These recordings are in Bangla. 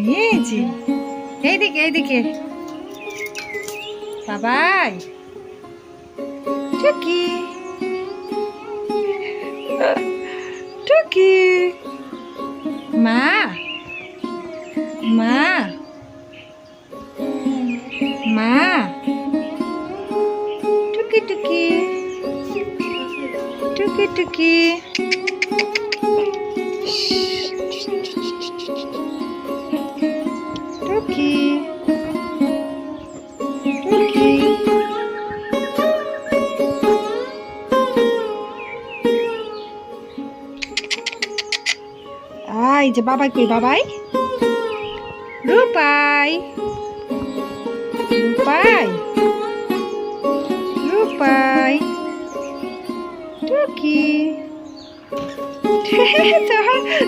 আমি এই যে এইদিকে এইদিকে বাবাই। টুকি। টুকি। মা। মা। মা। টুকি টুকি। টুকি টুকি। আই যে বাবাই কই, বাবাই? রূপাই। রূপাই। রূপাই। টুকি।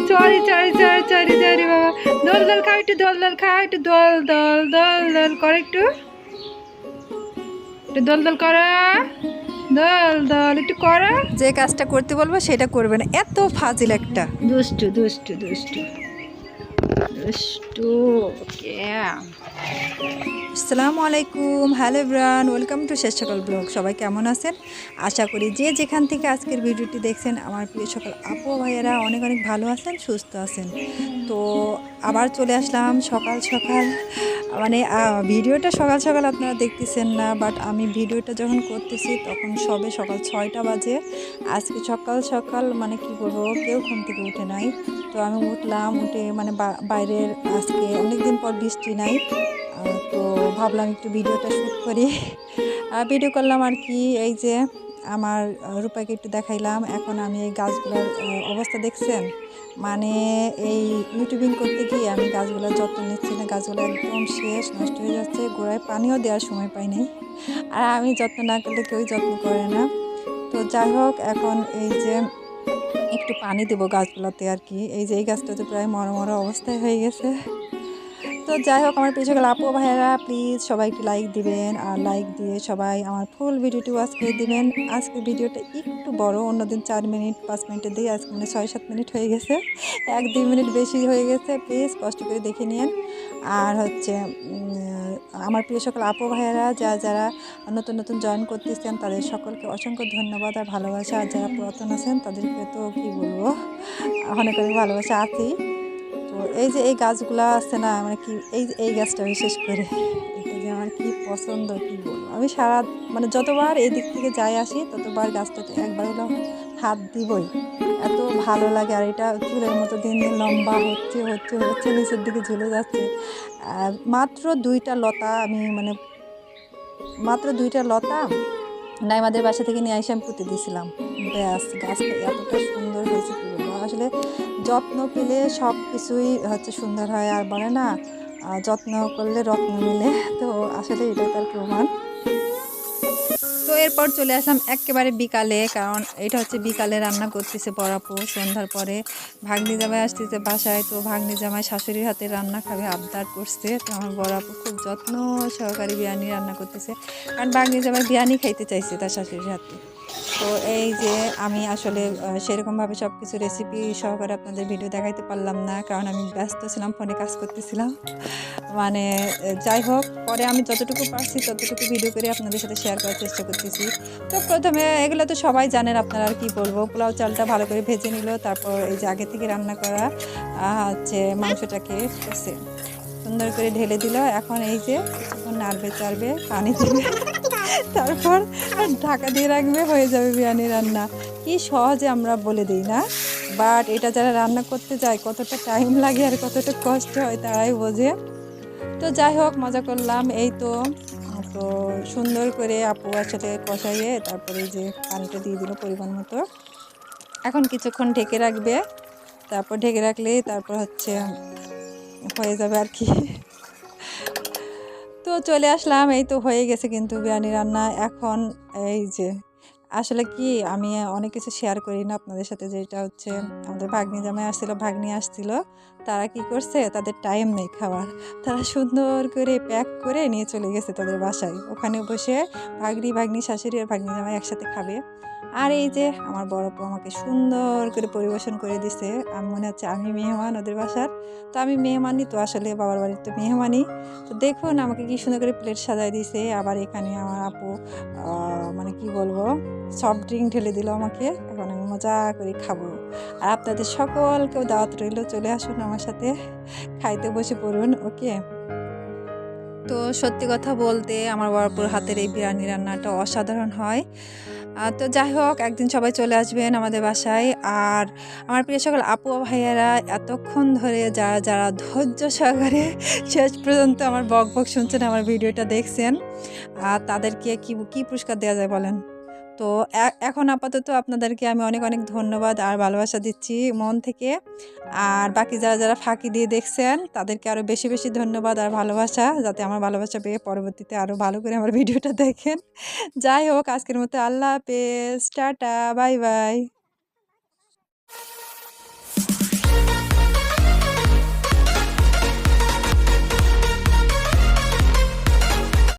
চড়ি চড়ি চড়ি চড়ি চড়ি, বাবা। দোল দোল খাও একটু, দোল দোল খাও একটু, দোল দোল দোল দোল, কর একটু। একটু দোল দোল করো। দোল দল একটু করো যে কাজটা করতে বলব সেটা করবে না। এত ফাজিল একটা। দুষ্টু দুষ্টু দুষ্টু। ক্যা আসসালামু আলাইকুম হ্যালো ব্রান ওয়েলকাম টু শেষ সকাল ব্লগ সবাই কেমন আছেন? আশা করি যে যেখান থেকে আজকের ভিডিওটি দেখছেন, আমার প্রিয় সকাল আপু ভাইয়েরা অনেক অনেক ভালো আছেন, সুস্থ আছেন। তো আবার চলে আসলাম সকাল সকাল। মানে ভিডিওটা সকাল সকাল আপনারা দেখতেছেন না বাট আমি ভিডিওটা যখন করতেছি তখন সবে সকাল ছয়টা বাজে। আজকে সকাল সকাল মানে কি বলব, কেউ ঘুম থেকে উঠে নাই। তো আমি উঠলাম, উঠে মানে বাইরের আজকে অনেক দিন পর বৃষ্টি নাই তো ভাবলাম একটু ভিডিওটা শ্যুট করি। ভিডিও করলাম আর কি, এই যে আমার রূপাকে একটু দেখাইলাম, এখন আমি এই গাছগুলোর অবস্থা দেখছেন? মানে এই ইউটিউবিং করতে গিয়ে আমি গাছগুলোর যত্ন নিচ্ছি না, গাছগুলো একদম শেষ, নষ্ট হয়ে যাচ্ছে, গোড়ায় পানিও দেওয়ার সময় পাই নাই। আর আমি যত্ন না করলে কেউই যত্ন করে না। তো যাই হোক, এখন এই যে একটু পানি দেবো গাছগুলোতে আর কি। এই যে এই গাছটা তো প্রায় মরা মরা অবস্থায় হয়ে গেছে। তো যাই হোক, আমার পেছনে গেলে। আপু, ভাইয়েরা প্লিজ সবাই একটু লাইক দিবেন আর লাইক দিয়ে সবাই আমার ফুল ভিডিওটি ওয়াচ করে দিবেন। আজকে ভিডিওটা একটু বড়, অন্যদিন চার মিনিট, পাঁচ মিনিটে দিই আজকে মানে ছয় সাত মিনিট হয়ে গেছে। এক দুই মিনিট বেশি হয়ে গেছে প্লিজ কষ্ট করে দেখে নিন আর হচ্ছে আমার প্রিয় সকল আপু, ভাইয়েরা যা যারা নতুন নতুন জয়েন করতেছেন, তাদের সকলকে অসংখ্য ধন্যবাদ আর ভালোবাসা। আর যারা পুরাতন আছেন, তাদেরকে তো কী বলব? অনেক অনেক ভালোবাসা আছেই। এই যে এই গাছগুলো আছে না মানে কি এই এই গাছটা বিশেষ করে, এটা যে আমার কি পছন্দ, কি বলব? আমি সারা মানে যতবার এদিক থেকে যাই আসি, ততবার গাছটাতে একবার হলো হাত দিবই। এত ভালো লাগে, আর এটা চুলের মতো দিন দিন লম্বা হচ্ছে হচ্ছে হচ্ছে, নিচের দিকে ঝুলে যাচ্ছে। মাত্র দুইটা লতা আমি মানে মাত্র দুইটা লতা নাইমাদের বাসা থেকে নিয়ে আসে আমি পুঁতে দিয়েছিলাম। ব্যাস, গাছটা এতটা সুন্দর হয়েছে আসলে যত্ন পেলে সব কিছুই হচ্ছে সুন্দর হয়, আর বলে না যত্ন করলে রত্ন মিলে। তো আসলে এটা তার প্রমাণ। এরপর চলে আসলাম একেবারে বিকালে, কারণ এটা হচ্ছে বিকালে রান্না করতেছে পরাপো সন্ধ্যার পরে ভাগ্নি জামাই আসতেছে বাসায়, তো ভাগ্নি জামাই শাশুড়ির হাতে রান্না খাবে, আবদার করছে। তো আমার বড়াপু খুব যত্ন সহকারে বিরিয়ানি রান্না করতেছে। কারণ ভাগ্নি জামাই বিরিয়ানি খাইতে চাইছে তার শাশুড়ির হাতে। তো এই যে আমি আসলে সেরকমভাবে সব কিছু রেসিপি সহকারে আপনাদের ভিডিও দেখাইতে পারলাম না, কারণ আমি ব্যস্ত ছিলাম ফোনে কাজ করতেছিলাম। মানে যাই হোক, পরে আমি যতটুকু পারছি ততটুকু ভিডিও করে আপনাদের সাথে শেয়ার করার চেষ্টা করতেছি। তো প্রথমে এগুলো তো সবাই জানেন আপনারা আর কি বলব। পোলাও চালটা ভালো করে ভেজে নিল, তারপর এই যে আগে থেকে রান্না করা হচ্ছে মাংসটাকে সুন্দর করে ঢেলে দিল। এখন এই যে নাড়বে, চাড়বে, পানি দিবে। তারপর ঢাকা দিয়ে রাখবে, হয়ে যাবে বিরিয়ানি রান্না। কি সহজে আমরা বলে দিই না বাট এটা যারা রান্না করতে যায়, কতটা টাইম লাগে আর কতটা কষ্ট হয় তারাই বোঝে। তো যাই হোক, মজা করলাম। এই তো তো সুন্দর করে আপু আসলে কষাইয়ে তারপরে যে পানিটা দিয়ে দিল পরিমাণ মতো। এখন কিছুক্ষণ ঢেকে রাখবে। তারপর ঢেকে রাখলেই তারপর হচ্ছে হয়ে যাবে আর কি। তো চলে আসলাম এই তো হয়ে গেছে কিন্তু বিরিয়ানি রান্না। এখন এই যে আসলে কি আমি অনেক কিছু শেয়ার করি না আপনাদের সাথে, যেটা হচ্ছে আমাদের ভাগ্নি জামাই আসছিল, ভাগ্নি আসছিল, তারা কি করছে? তাদের টাইম নেই খাওয়ার। তারা সুন্দর করে প্যাক করে নিয়ে চলে গেছে তাদের বাসায়। ওখানে বসে ভাগ্নি ভাগ্নি শাশুড়ি আর ভাগ্নি জামাই একসাথে খাবে। আর এই যে আমার বড় আপু আমাকে সুন্দর করে পরিবেশন করে দিছে। আমি মনে হচ্ছে আমি মেহমান ওদের বাসার। তো আমি মেহমানই তো আসলে, বাবার বাড়ির তো মেহমানই। তো দেখুন আমাকে কি সুন্দর করে প্লেট সাজায় দিছে। আবার এখানে আমার আপু মানে কি বলব? সফট ড্রিঙ্ক ঢেলে দিল আমাকে, এখন আমি মজা করে খাব। আর আপনাদের সকলকেও দাওয়াত রইল, চলে আসুন আমার সাথে, খাইতে বসে পড়ুন, ওকে? তো সত্যি কথা বলতে আমার বরপুর হাতের এই বিরিয়ানি রান্নাটা অসাধারণ হয়। তো যাই হোক, একদিন সবাই চলে আসবেন আমাদের বাসায়। আর আমার প্রিয় সকল আপু ভাইয়ারা, এতক্ষণ ধরে যারা যারা ধৈর্য সহকারে শেষ পর্যন্ত আমার বক বক শুনছেন, আমার ভিডিওটা দেখছেন আর তাদেরকে কি কি পুরস্কার দেওয়া যায় বলেন? তো এখন আপাতত আপনাদেরকে আমি অনেক অনেক ধন্যবাদ আর ভালোবাসা দিচ্ছি মন থেকে। আর বাকি যারা যারা ফাঁকি দিয়ে দেখছেন, তাদেরকে আরও বেশি বেশি ধন্যবাদ আর ভালোবাসা, যাতে আমার ভালোবাসা পেয়ে পরবর্তীতে আরও ভালো করে আমার ভিডিওটা দেখেন। যাই হোক, আজকের মতো আল্লাহ হাফেজ, টাটা, বাই বাই।